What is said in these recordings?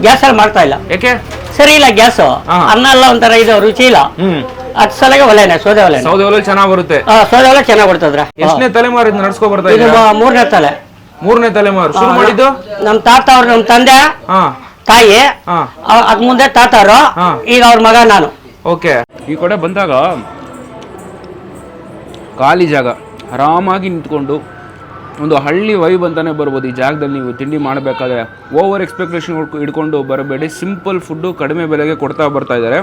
ಗ್ಯಾಸಲ್ಲಿ ಮಾಡ್ತಾ ಇಲ್ಲ. ಯಾಕೆ? ಸರಿ ಇಲ್ಲ ಗ್ಯಾಸು. ಹಾ. ಅನ್ನ ಎಲ್ಲ ಒಂಥರ ಇದು ರುಚಿ ಇಲ್ಲ. ಹ್ಮ್. ಅದ್ ಸಲಗೆ ಒಲೆನೆ ಸೋದೆ ಒಲೆ ಸೌದೆ ಒಲೆ ಚೆನ್ನಾಗ್ ಬರುತ್ತೆ. ಸೌದೆ ಒಲೆ ಚೆನ್ನಾಗಿ ಬರ್ತದ್ರ. ಎಷ್ಟನೇ ತಲೆಮಾರು ಇದನ್ನ ನಡ್ಸ್ಕೊ ಬರ್ತಾ ಇದು ಇದ್ದೀರಾ ಮ- ಮೂರನೇ ತಲೆ. ಮೂರನೇ ತಲೆಮಾರು. ಶುರು ಮಾಡಿದ್ದು? ನಮ್ ತಾತ ಅವ್ರು ನಮ್ ತಂದೆ ಹಾ. ತಾಯಿ ಹಾ. ಅವ್- ಅದ್ ಮುಂದೆ ತಾತ ಹಾ. ಈಗ ಅವ್ರ ಮಗ ನಾನು. ಓಕೆ. ಈ ಕಡೆ ಬಂದಾಗ ಖಾಲಿ ಜಾಗ ಆರಾಮಾಗಿ ನಿಂತ್ಕೊಂಡು ಒಂದು ಹಳ್ಳಿ ವೈಬ್ ಅಂತಲೇ ಬರ್ಬೋದು. ಈ ಜಾಗದಲ್ಲಿ ನೀವು ತಿಂಡಿ ಮಾಡಬೇಕಾದ್ರೆ ಓವರ್ ಎಕ್ಸ್ಪೆಕ್ಟೇಷನ್ ಇಟ್ಕೊಂಡು ಬರಬೇಡಿ. ಸಿಂಪಲ್ ಫುಡ್ಡು ಕಡಿಮೆ ಬೆಲೆಗೆ ಕೊಡ್ತಾ ಬರ್ತಾ ಇದ್ದಾರೆ.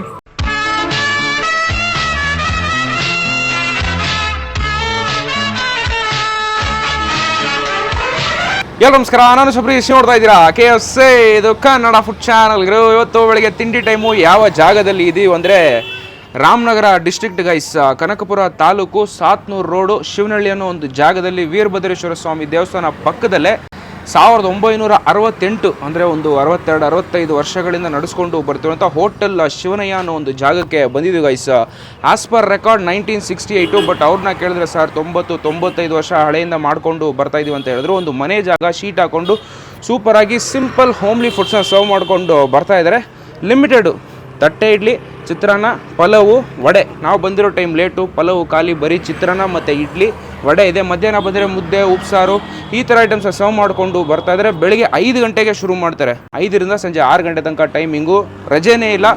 ಎಲ್ಲ ನಮಸ್ಕಾರ, ನಾನು ಶಬರೀಶ್ ನೋಡ್ತಾ ಇದ್ದೀರಾ? ಕೆ ಎಸ್ ಇದು ಕನ್ನಡ ಫುಡ್ ಚಾನಲ್ ಇವತ್ತು ಬೆಳಗ್ಗೆ ತಿಂಡಿ ಟೈಮು ಯಾವ ಜಾಗದಲ್ಲಿ ಇದೀವಿ ಅಂದರೆ Ramanagara district guys Kanakapura taluk Sathnur road Shivanahalli ಅನ್ನೋ ಒಂದು ಜಾಗದಲ್ಲಿ ವೀರಭದ್ರೇಶ್ವರ ಸ್ವಾಮಿ ದೇವಸ್ಥಾನ ಪಕ್ಕದಲ್ಲೇ ಸಾವಿರದ ಒಂಬೈನೂರ ಅರವತ್ತೆಂಟು, ಅಂದರೆ ಒಂದು ಅರವತ್ತೆರಡು, ಅರವತ್ತೈದು ವರ್ಷಗಳಿಂದ ನಡೆಸ್ಕೊಂಡು ಬರ್ತಿರುವಂಥ ಹೋಟೆಲ್ ಶಿವನಯ್ಯ ಅನ್ನೋ ಒಂದು ಜಾಗಕ್ಕೆ ಬಂದಿದ್ದೀವಿ guys. As per record nineteen sixty eight but ಅವ್ರನ್ನ ಕೇಳಿದ್ರೆ ಸರ್ ತೊಂಬತ್ತು, ತೊಂಬತ್ತೈದು ವರ್ಷ ಹಳೆಯಿಂದ ಮಾಡಿಕೊಂಡು ಬರ್ತಾ ಇದೀವಿ ಅಂತ ಹೇಳಿದ್ರು. ಒಂದು ಮನೆ ಜಾಗ, ಶೀಟ್ ಹಾಕೊಂಡು ಸೂಪರಾಗಿ ಸಿಂಪಲ್ ಹೋಮ್ಲಿ ಫುಡ್ಸ್ನ ಸರ್ವ್ ಮಾಡಿಕೊಂಡು ಬರ್ತಾ ಇದ್ದಾರೆ ಲಿಮಿಟೆಡು ತಟ್ಟೆ ಇಡ್ಲಿ, ಚಿತ್ರಾನ್ನ, ಪಲಾವು, ವಡೆ. ನಾವು ಬಂದಿರೋ ಟೈಮ್ ಲೇಟು ಪಲಾವು, ಖಾಲಿ, ಬರೀ ಚಿತ್ರಾನ್ನ ಮತ್ತು ಇಡ್ಲಿ, ವಡೆ ಇದೆ. ಮಧ್ಯಾಹ್ನ ಬಂದರೆ ಮುದ್ದೆ, ಉಪ್ಸಾರು, ಈ ಥರ ಐಟಮ್ಸ್ ಸರ್ವ್ ಮಾಡಿಕೊಂಡು ಬರ್ತಾ ಇದ್ದರೆ ಬೆಳಿಗ್ಗೆ ಐದು ಗಂಟೆಗೆ ಶುರು ಮಾಡ್ತಾರೆ. ಐದರಿಂದ ಸಂಜೆ ಆರು ಗಂಟೆ ತನಕ ಟೈಮಿಂಗು ರಜೆನೇ ಇಲ್ಲ.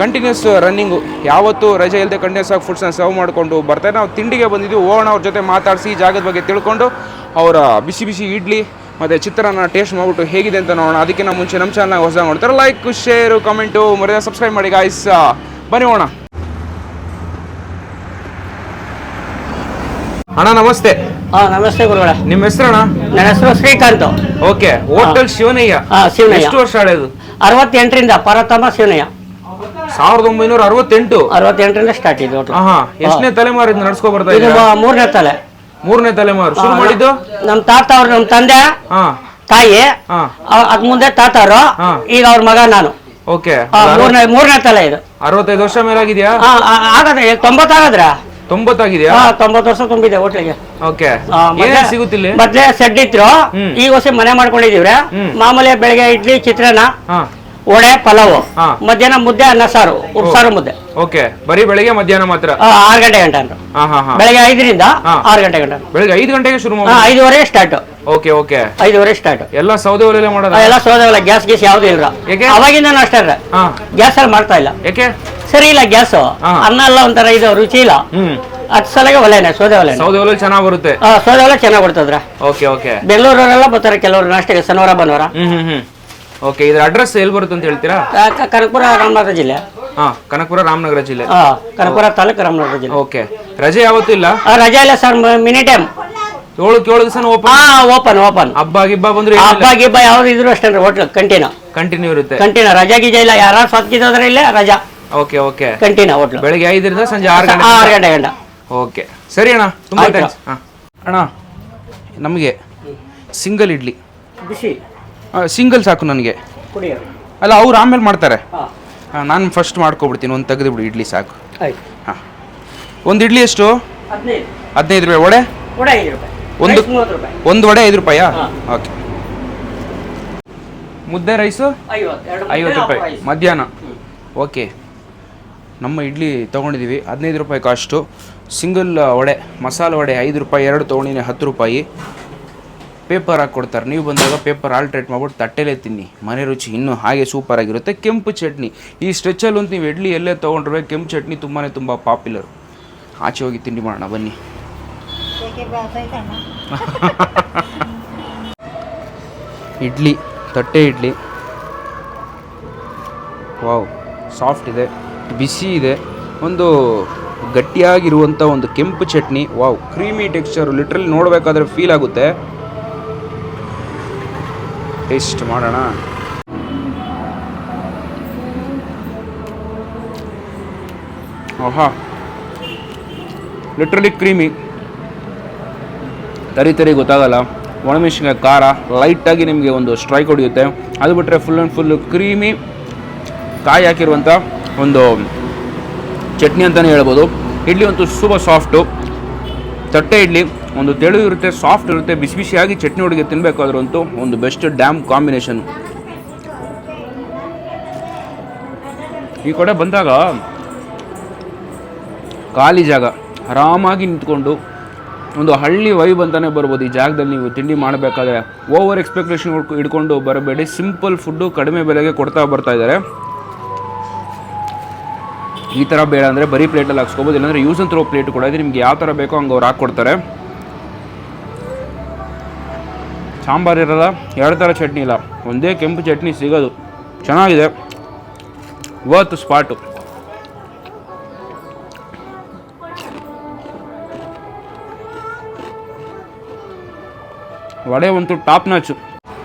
ಕಂಟಿನ್ಯೂಸ್ ರನ್ನಿಂಗು ಯಾವತ್ತೂ ರಜೆ ಇಲ್ಲದೆ ಕಂಟಿನ್ಯೂಸ್ ಆಗಿ ಫುಡ್ಸ್ನ ಸರ್ವ್ ಮಾಡಿಕೊಂಡು ಬರ್ತಾರೆ ನಾವು ತಿಂಡಿಗೆ ಬಂದಿದ್ದೀವಿ ಓಣ ಅವ್ರ ಜೊತೆ ಮಾತಾಡಿಸಿ ಜಾಗದ ಬಗ್ಗೆ ತಿಳ್ಕೊಂಡು ಅವರ ಬಿಸಿ ಬಿಸಿ ಇಡ್ಲಿ ಮತ್ತು ಚಿತ್ರಾನ್ನ ಟೇಸ್ಟ್ ಮಾಡ್ಬಿಟ್ಟು ಹೇಗಿದೆ ಅಂತ ನೋಡೋಣ. ಅದಕ್ಕಿಂತ ಮುಂಚೆ ನಮ್ಮ ಚಾನಲ್ ಹೊಸ ನೋಡ್ತಾರೆ ಲೈಕ್ ಶೇರು ಕಮೆಂಟು ಮರ್ಯಾದ ಸಬ್ಸ್ಕ್ರೈಬ್ ಮಾಡಿ ಗಾಯ್ಸ್ ಬನ್ನಿ ಹೋಣ ಅಣ್ಣ ನಮಸ್ತೆ. ಹಾ ನಮಸ್ತೆ ಗುರುಗಳ. ನಿಮ್ಮ ಹೆಸರಣ್ಣ? ನನ್ನ ಹೆಸರು ಶ್ರೀಕಾಂತ್. Okay hotel ಶಿವನಯ್ಯ. ಹಾ ಶಿವನಯ್ಯ. ಎಷ್ಟು ವರ್ಷ ಹಳೆಯದು ಅರವತ್ತೆಂಟರಿಂದ ಪರತಮ ಶಿವನಯ್ಯ. ಸಾವಿರದ ಒಂಬೈನೂರ ಅರವತ್ತೆಂಟು. ಅರವತ್ತೆಂಟರಿಂದ ಸ್ಟಾರ್ಟ್ ಇದೆ ಹೋಟ್ಲು. ಹಾ ಎಷ್ಟನೇ ತಲೆಮಾರಿಂದ ನಡ್ಸ್ಕೊ ಬರ್ತಾ ಇದು ಇದ್ದೀರಾ? ಮೂರನೇ ತಲೆ. ಮೂರನೇ ತಲೆಮಾರು. ಶುರು ಮಾಡಿದ್ದು? ನಮ್ ತಾತ ಅವ್ರು ನಮ್ ತಂದೆ ಹಾ. ತಾಯಿ ಹಾ. ಅವ್- ಅದ್ ಮುಂದೆ ತಾತ ಹಾ. ಈಗ ಅವ್ರ ಮಗ ನಾನು. ಓಕೆ. ಆ, ಮೂರನೇ ಮೂರನೇ ತಲೆ ಇದು. ಅರವತ್ತೈದು ವರ್ಷ ಮೇಲಾಗಿದ್ಯಾ? ಆ, ಆ, ಆಗದ್ರೆ ತೊಂಬತ್ತಾಗದ್ರ? ತೊಂಬತ್ತಾಗಿದ್ಯಾ? ಹಾ ತೊಂಬತ್ತು ವರ್ಷ ತುಂಬಿದೆ ಹೋಟ್ಲಿಗೆ. ಓಕೆ. ಆ, ಮೊದ್ಲೇ- ಏನೇನ್ ಸಿಗುತ್ತಿಲ್ಲ ಮೊದ್ಲೇ ಸೆಡ್ ಹ್ಮ್. ಈಗ ಹೊಸ ಮನೆ ಮಾಡ್ಕೊಂಡಿದೀವ್ರೆ ಹ್ಮ್. ಮಾಮೂಲಿ ಬೆಳಗ್ಗೆ ಇಡ್ಲಿ ಚಿತ್ರಾನ್ನ ಹಾ. ವಡೆ ಪಲಾವ್ ಹಾ. ಮಧ್ಯಾಹ್ನ ಮುದ್ದೆ ಅನ್ನ ಸಾರು ಉಪ್ಸಾರು ಮುದ್ದೆ. ಓಕೆ. ಬರೀ ಬೆಳಿಗ್ಗೆ ಮಧ್ಯಾಹ್ನ ಮಾತ್ರ? ಆ, ಆರು ಗಂಟೆ ಗಂಟೆ ಅಂತ ಹಾ ಹಾ ಹಾ. ಬೆಳಗ್ಗೆ ಐದರಿಂದ ಹಾ. ಆರು ಗಂಟೆ ಗಂಟೆ. ಬೆಳಿಗ್ಗೆ ಐದು ಗಂಟೆಗೆ ಶುರು ಹಾ, ಮಾಡಿ ಐದುವರೆ ಸ್ಟಾರ್ಟ್ ಓಕೆ ಓಕೆ. ಐದುವರೆ ಸ್ಟಾರ್ಟ್ ಎಲ್ಲ ಸೌದೆ ಒಲೆಯಲ್ಲೇ ಮಾಡೋದ ಎಲ್ಲ ಸೋದವಲ್ಲ ಗ್ಯಾಸ್ ಗೀಸ್ ಯಾವ್ದು ಇಲ್ಲ ಯಾಕೆ? ಅವಾಗಿಂದ ಅಷ್ಟೇ ಹಾ. ಗ್ಯಾಸ್ ಅಲ್ಲಿ ಮಾಡ್ತಾ ಇಲ್ಲ. ಯಾಕೆ ಸರಿ ಇಲ್ಲ ಗ್ಯಾಸ್. ಹಾ. ಅನ್ನ ಎಲ್ಲ ಒಂಥರ ಇದು ರುಚಿ ಇಲ್ಲ. ಹ್ಮ್. ಅದ್ ಸಲಗೆ ಒಲೆನೆ ಸೌದೆ ಒಲೆ ಸೌದೆ ಒಲೆ ಚೆನ್ನಾಗ್ ಬರುತ್ತೆ? ಸೋದೆ ಒಲೆ ಚೆನ್ನಾಗಿ ಬರ್ತದ್ರ? Okay okay. ಬೆಂಗಳೂರವರೆಲ್ಲ ಬರ್ತಾರೆ ಕೆಲವರು ನಾಷ್ಟಕ್ಕೆ ಶನಿವಾರ ಭಾನುವಾರ. ಹ್ಮ್ ಹ್ಮ್ ಹ್ಮ್. ಓಕೆ ಇದ್ರ ಅಡ್ರೆಸ್ ಎಲ್ಲಿ ಬರುತ್ತೆ ಅಂತ ಹೇಳ್ತೀರಾ? ಆ, ಕ- ಕನಕಪುರ ರಾಮನಗರ ಜಿಲ್ಲೆ. ಹಾ ಕನಕಪುರ ರಾಮನಗರ ಜಿಲ್ಲೆ. ಹಾ ಕನಕಪುರ ತಾಲೂಕು ರಾಮನಗರ ಜಿಲ್ಲೆ. ಓಕೆ ರಜೆ ಯಾವತ್ತೂ ಇಲ್ಲ? ಆ, ರಜೆ ಇಲ್ಲ ಸರ್ ಮಿನಿ ಟೈಮ್ ಏಳು ಏಳು ದಿವಸ ಹಾ ಓಪನ್ ಓಪನ್ ಓಪನ್ ಹಬ್ಬ ಗಿಬ್ಬ ಬಂದ್ರೆ ಹಬ್ಬ ಗಿಬ್ಬ ಯಾವ್ದು ಇದ್ರು ಅಷ್ಟೇ ಹೋಟ್ಲ್ ಕಂಟಿನ್ಯೂ ಕಂಟಿನ್ಯೂ ಇರುತ್ತೆ. ಕಂಟಿನ್ಯೂ ರಜಾ ಗಿಜಾ ಇಲ್ಲ. ಯಾರು ಸತ್ಕಿದ್ರೆ ಇಲ್ಲ ರಜಾ. ಓಕೆ ಓಕೆ ಕಂಟಿನ್ಯೂ ಹೋಟ್ಲು ಬೆಳಿಗ್ಗೆ ಐದರಿಂದ ಸಂಜೆ ಆರು ಗಂಟೆ. ಆರು ಗಂಟೆ ಗಂಟ. ಓಕೆ ಸರಿ ಅಣ್ಣ ತುಂಬಾ ಆಯ್ತು. ಥ್ಯಾಂಕ್ಸ್ ಹಾಂ. ಅಣ್ಣ ನಮಗೆ ಸಿಂಗಲ್ ಇಡ್ಲಿ. ಬಿಸಿ. ಸಿಂಗಲ್ ಸಾಕು ನನಗೆ. ಅಲ್ಲ ಅವ್ರು ಆಮೇಲೆ ಮಾಡ್ತಾರೆ. ಹಾಂ. ನಾನು ಫಸ್ಟ್ ಮಾಡ್ಕೊಬಿಡ್ತೀನಿ ಒಂದು ತೆಗೆದುಬಿಡು ಇಡ್ಲಿ ಸಾಕು. ಹಾಂ. ಒಂದು ಇಡ್ಲಿ ಎಷ್ಟು? ಹದಿನೈದು. ರೂಪಾಯಿ. ವಡೆ? ಒಂದು- ಒಂದು ವಡೆ ಐದು ರೂಪಾಯಾ? ಓಕೆ. ಮುದ್ದೆ ರೈಸು ಐವತ್ತು. ರೂಪಾಯಿ. ಮಧ್ಯಾಹ್ನ? ಓಕೆ. ನಮ್ಮ ಇಡ್ಲಿ ತೊಗೊಂಡಿದ್ದೀವಿ ಹದಿನೈದು ರೂಪಾಯಿ ಕಾಸ್ಟು. ಸಿಂಗಲ್ ವಡೆ. ಮಸಾಲೆ ವಡೆ ಐದು ರೂಪಾಯಿ ಎರಡು ತೊಗೊಂಡಿನಿ ಹತ್ತು ರೂಪಾಯಿ. ಪೇಪರ್ ಹಾಕ್ಕೊಡ್ತಾರೆ ನೀವು ಬಂದಾಗ ಪೇಪರ್ ಆಲ್ಟ್ರೇಟ್ ಮಾಡ್ಬಿಟ್ಟು ತಟ್ಟೆಲೇ ತಿನ್ನಿ. ಮನೆ ರುಚಿ ಇನ್ನೂ ಹಾಗೆ ಸೂಪರ್ ಆಗಿರುತ್ತೆ. ಕೆಂಪು ಚಟ್ನಿ. ಈ ಸ್ಟ್ರೆಚಲ್ಲಿ ಒಂದು ನೀವು ಇಡ್ಲಿ ಎಲ್ಲೇ ತೊಗೊಂಡ್ರೆ ಕೆಂಪು ಚಟ್ನಿ ತುಂಬಾ ತುಂಬ ಪಾಪ್ಯುಲರ್ ಆಚೆ ಹೋಗಿ ತಿಂಡಿ ಮಾಡೋಣ. ಬನ್ನಿ. ಇಡ್ಲಿ, ತಟ್ಟೆ ಇಡ್ಲಿ. ವಾವ್, ಸಾಫ್ಟ್ ಇದೆ. ಬಿಸಿ ಇದೆ. ಒಂದು ಗಟ್ಟಿಯಾಗಿರುವಂಥ ಒಂದು ಕೆಂಪು chutney. Wow, creamy texture. Literally ನೋಡಬೇಕಾದ್ರೆ ಫೀಲ್ ಆಗುತ್ತೆ. ಟೇಸ್ಟ್ ಮಾಡೋಣ. ಓಹಾ. ಲಿಟ್ರಲಿ ಕ್ರೀಮಿ ತರಿ ತರಿ ಗೊತ್ತಾಗಲ್ಲ. ಒಣಮೆಣಸಿನ್ಕಾಯಿ ಖಾರ ಲೈಟಾಗಿ ನಿಮಗೆ ಒಂದು ಸ್ಟ್ರೈಕ್ ಹೊಡೆಯುತ್ತೆ. ಅದು ಬಿಟ್ಟರೆ ಫುಲ್ ಆ್ಯಂಡ್ ಫುಲ್ಲು ಕ್ರೀಮಿ ಕಾಯಿ ಹಾಕಿರುವಂಥ ಒಂದು ಚಟ್ನಿ ಅಂತಲೇ ಹೇಳ್ಬೋದು. ಇಡ್ಲಿ ಅಂತೂ ಸೂಪರ್ ಸಾಫ್ಟು ತಟ್ಟೆ ಇಡ್ಲಿ. ಒಂದು ತೆಳು ಇರುತ್ತೆ ಸಾಫ್ಟ್ ಇರುತ್ತೆ ಬಿಸಿ ಬಿಸಿಯಾಗಿ ಚಟ್ನಿ ಹೊಡಿಗೆ ತಿನ್ನಬೇಕಾದ್ರಂತೂ ಒಂದು ಬೆಸ್ಟ್ ಡ್ಯಾಮ್ ಕಾಂಬಿನೇಷನ್ ಈ ಕಡೆ ಬಂದಾಗ ಖಾಲಿ ಜಾಗ, ಆರಾಮಾಗಿ ನಿಂತ್ಕೊಂಡು ಒಂದು ಹಳ್ಳಿ ವೈಬ್ ಅಂತಲೇ ಬರ್ಬೋದು ಈ ಜಾಗದಲ್ಲಿ ನೀವು ತಿಂಡಿ ಮಾಡಬೇಕಾದ್ರೆ. ಓವರ್ ಎಕ್ಸ್ಪೆಕ್ಟೇಷನ್ ಇಟ್ಕೊಂಡು ಬರಬೇಡಿ ಸಿಂಪಲ್ ಫುಡ್ಡು ಕಡಿಮೆ ಬೆಲೆಗೆ ಕೊಡ್ತಾ ಬರ್ತಾ ಇದ್ದಾರೆ. ಈ ಥರ ಬೇಡ ಅಂದರೆ ಬರೀ ಪ್ಲೇಟಲ್ಲಿ ಹಾಕ್ಸ್ಕೊಬೋದು, ಇಲ್ಲಾಂದರೆ ಯೂಸ್ ಥ್ರೋ ಪ್ಲೇಟ್ ಕೂಡ ಇದೆ, ನಿಮ್ಗೆ ಯಾವ ಥರ ಬೇಕೋ ಹಂಗೆ ಅವ್ರು ಹಾಕ್ಕೊಡ್ತಾರೆ. ಸಾಂಬಾರು ಇರಲ್ಲ, ಎರಡು ಥರ ಚಟ್ನಿ ಇಲ್ಲ. ಒಂದೇ ಕೆಂಪು ಚಟ್ನಿ ಸಿಗೋದು. ಚೆನ್ನಾಗಿದೆ. ವರ್ತ್ ಸ್ಪಾಟು ವಡೆ ಒಂದು ಟಾಪ್ ನಾಚು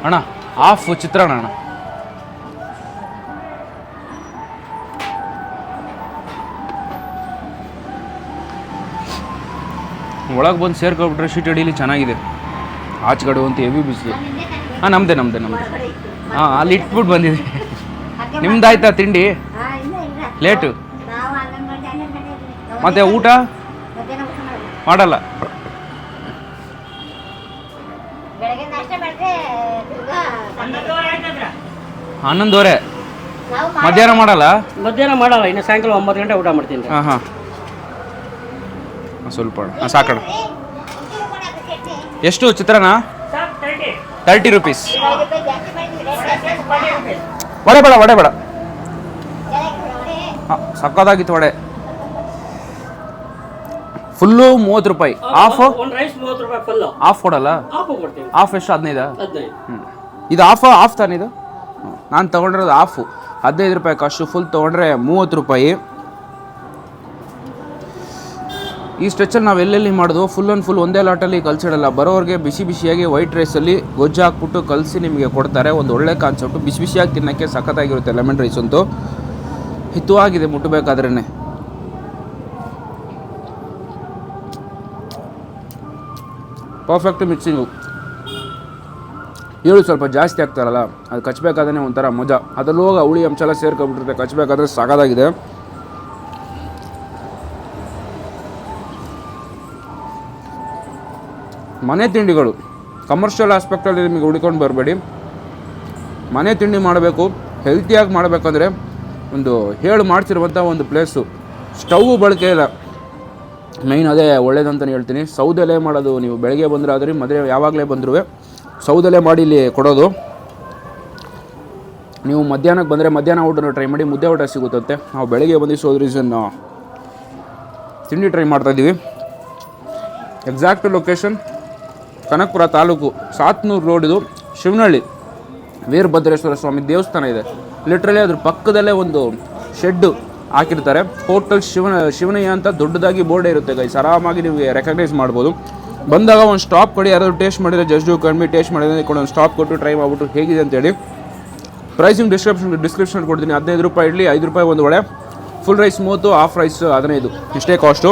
ಅಣ್ಣ ಹಾಫ್ ಚಿತ್ರಾನ್ನ ಅಣ್ಣ. ಒಳಗೆ ಬಂದು ಸೇರ್ಕೊಬಿಟ್ರೆ ಶೀಟ್ ಅಡಿಲಿ ಚೆನ್ನಾಗಿದೆ. ಆಚೆಗಡೆ ಅಂತ ಹೆವಿ ಬಿಸಿಲು. ಹಾಂ ನಮ್ಮದೇ ನಮ್ಮದೇ ನಮ್ಮದೇ ಹಾಂ ಅಲ್ಲಿ ಇಟ್ಬಿಟ್ಟು ಬಂದಿದೆ ನಿಮ್ದಾಯ್ತಾ ತಿಂಡಿ. ಲೇಟು. ಮತ್ತೆ ಊಟ. ಮಾಡಲ್ಲ. ಹನ್ನೊಂದುವರೆ ಮಧ್ಯಾಹ್ನ ಮಾಡಲ್ಲ? ಮಧ್ಯಾಹ್ನ ಮಾಡಲ್ಲ ಇನ್ನು ಸಾಯಂಕಾಲ ಒಂಬತ್ತು ಗಂಟೆ ಊಟ ಮಾಡ್ತೀನಿ. ಹಾಂ ಹಾಂ. ಸ್ವಲ್ಪ ಹಾಂ ಸಾಕಣ. ಎಷ್ಟು ಚಿತ್ರಾನ್ನ? Thirty rupees. ವಡೆ ಬೇಡ ವಡೆ ಬೇಡ. ಸಕ್ಕದಾಗಿತ್ತು ವಡೆ. ಫುಲ್ಲು ಮೂವತ್ತು ರೂಪಾಯಿ. ಆಫ್ ಆಫ್ ಕೊಡಲ್ಲ? ಆಫ್ ಎಷ್ಟು? ಹದಿನೈದು? ಇದು ಆಫ್ ಆಫ್ ತಾನಿದು ನಾನು ತೊಗೊಂಡಿರೋದು ಆಫು ಹದಿನೈದು ರೂಪಾಯಿ ಕಾಸ್ಟು ಫುಲ್ ತೊಗೊಂಡ್ರೆ ಮೂವತ್ತು ರೂಪಾಯಿ. ಈ ಸ್ಟ್ರೆಚಲ್ಲಿ ನಾವು ಎಲ್ಲೆಲ್ಲಿ ಮಾಡೋದು? ಫುಲ್ ಆ್ಯಂಡ್ ಫುಲ್ ಒಂದೇ ಲಾಟಲ್ಲಿ ಕಲ್ಸಿಡಲ್ಲ. ಬರೋರಿಗೆ ಬಿಸಿ ಬಿಸಿಯಾಗಿ ವೈಟ್ ರೈಸಲ್ಲಿ ಗೊಜ್ಜು ಹಾಕ್ಬಿಟ್ಟು ಕಲಸಿ ನಿಮಗೆ ಕೊಡ್ತಾರೆ. ಒಂದು ಒಳ್ಳೆ ಕಾನ್ಸೆಪ್ಟು ಬಿಸಿ ಬಿಸಿಯಾಗಿ ತಿನ್ನೋಕ್ಕೆ ಸಖತ್ತಾಗಿರುತ್ತೆ ಲೆಮನ್ ರೈಸ್ ಅಂತೂ. ಹಿತವಾಗಿದೆ ಮುಟ್ಟಬೇಕಾದ್ರೇ ಪರ್ಫೆಕ್ಟ್ ಮಿಕ್ಸಿಂಗು ಈರುಳ್ಳಿ ಸ್ವಲ್ಪ ಜಾಸ್ತಿ ಆಗ್ತಾರಲ್ಲ ಅದು ಕಚ್ಚಬೇಕಾದ್ರೆ ಒಂಥರ ಮಜಾ. ಅದರಲ್ಲೂ ಹುಳಿ ಅಂಶ ಎಲ್ಲ ಸೇರ್ಕೊಬಿಟ್ಟಿರುತ್ತೆ ಕಚ್ಚಬೇಕಾದ್ರೆ ಸಾಕಾಗಿದೆ ಮನೆ ತಿಂಡಿಗಳು ಕಮರ್ಷಿಯಲ್ ಆಸ್ಪೆಕ್ಟಲ್ಲಿ ನಿಮಗೆ ಹುಡ್ಕೊಂಡು ಬರಬೇಡಿ. ಮನೆ ತಿಂಡಿ ಮಾಡಬೇಕು ಹೆಲ್ತಿಯಾಗಿ ಮಾಡಬೇಕಂದ್ರೆ ಒಂದು ಹೇಳು ಮಾಡ್ತಿರುವಂಥ ಒಂದು ಪ್ಲೇಸು ಸ್ಟವ್ ಬಳಕೆ ಇಲ್ಲ. ಮೈನ್ ಅದೇ ಒಳ್ಳೇದಂತಲೇ ಹೇಳ್ತೀನಿ. ಸೌದೆಲೆ ಮಾಡೋದು, ನೀವು ಬೆಳಗ್ಗೆ ಬಂದರೆ ಆದರೆ ಮದುವೆ ಯಾವಾಗಲೇ ಬಂದರೂ ಸೌದೆಲೆ ಮಾಡಿ ಇಲ್ಲಿ ಕೊಡೋದು. ನೀವು ಮಧ್ಯಾಹ್ನಕ್ಕೆ ಬಂದರೆ ಮಧ್ಯಾಹ್ನ ಊಟನ ಟ್ರೈ ಮಾಡಿ, ಮುದ್ದೆ ಊಟ ಸಿಗುತ್ತಂತೆ. ನಾವು ಬೆಳಗ್ಗೆ ಬಂದು ಸೋ ರೀಸನ್ ತಿಂಡಿ ಟ್ರೈ ಮಾಡ್ತಾಯಿದ್ದೀವಿ ಎಕ್ಸಾಕ್ಟ್ ಲೊಕೇಶನ್ ಕನಕಪುರ ತಾಲೂಕು ಸಾತ್ನೂರು ರೋಡಿದು ಶಿವನಹಳ್ಳಿ ವೀರಭದ್ರೇಶ್ವರ ಸ್ವಾಮಿ ದೇವಸ್ಥಾನ ಇದೆ. ಲಿಟ್ರಲಿ ಅದ್ರ ಪಕ್ಕದಲ್ಲೇ ಒಂದು ಶೆಡ್ಡು ಹಾಕಿರ್ತಾರೆ. ಹೋಟೆಲ್ ಶಿವನ, ಶಿವನಯ್ಯ ಅಂತ ದೊಡ್ಡದಾಗಿ ಬೋರ್ಡ್ ಇರುತ್ತೆ ಗೈಸ್ ಆರಾಮಾಗಿ ನಿಮಗೆ ರೆಕಗ್ನೈಸ್ ಮಾಡ್ಬೋದು. ಬಂದಾಗ ಒಂದು ಸ್ಟಾಪ್ ಕೊಡಿ, ಯಾರಾದರೂ ಟೇಸ್ಟ್ ಮಾಡಿದರೆ ಜಸ್ಟ್ ಕಡಿಮೆ ಟೇಸ್ಟ್ ಮಾಡಿದ್ರೆ ಕೂಡ, ಒಂದು ಸ್ಟಾಪ್ ಕೊಟ್ಟು ಟ್ರೈ ಮಾಡ್ಬಿಟ್ಟು ಹೇಗಿದೆ ಅಂತೇಳಿ ಪ್ರೈಸಿಂಗ್ ಡಿಸ್ಕ್ರಿಪ್ಷನ್ ಡಿಸ್ಕ್ರಿಪ್ಷನ್ ಕೊಡ್ತೀನಿ. ಹದಿನೈದು ರೂಪಾಯಿ ಇಡ್ಲಿ, ಐದು ರೂಪಾಯಿ ಒಂದು ವಡೆ. ಫುಲ್ ರೈಸ್ ಮೂವತ್ತು ಹಾಫ್ ರೈಸ್ ಹದಿನೈದು. ಇಷ್ಟೇ ಕಾಸ್ಟು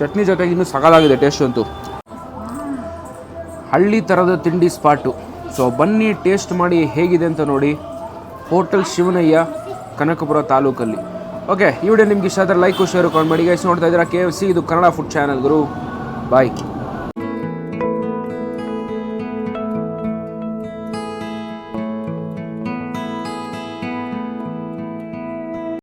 ಚಟ್ನಿ ಜೊತೆಗೆ ಇನ್ನೂ ಸಗಲಾಗಿದೆ ಟೇಸ್ಟ್ ಅಂತೂ. ಹಳ್ಳಿ ಥರದ ತಿಂಡಿ ಸ್ಪಾಟು ಸೊ ಬನ್ನಿ ಟೇಸ್ಟ್ ಮಾಡಿ ಹೇಗಿದೆ ಅಂತ ನೋಡಿ ಹೋಟೆಲ್ ಶಿವನಯ್ಯ, ಕನಕಪುರ ತಾಲೂಕಲ್ಲಿ. ಓಕೆ ಈ ವಿಡಿಯೋ ನಿಮ್ಗೆ ಇಷ್ಟ ಆದರೆ ಲೈಕ್ ಶೇರ್ ಕಾಮೆಂಟ್ ಮಾಡಿ. ಗೈಸ್ ನೋಡ್ತಾ ಇದ್ದೀರಾ ಕೆ ಸಿ ಇದು ಕನ್ನಡ ಫುಡ್ ಚಾನಲ್ ಗುರು. ಬಾಯ್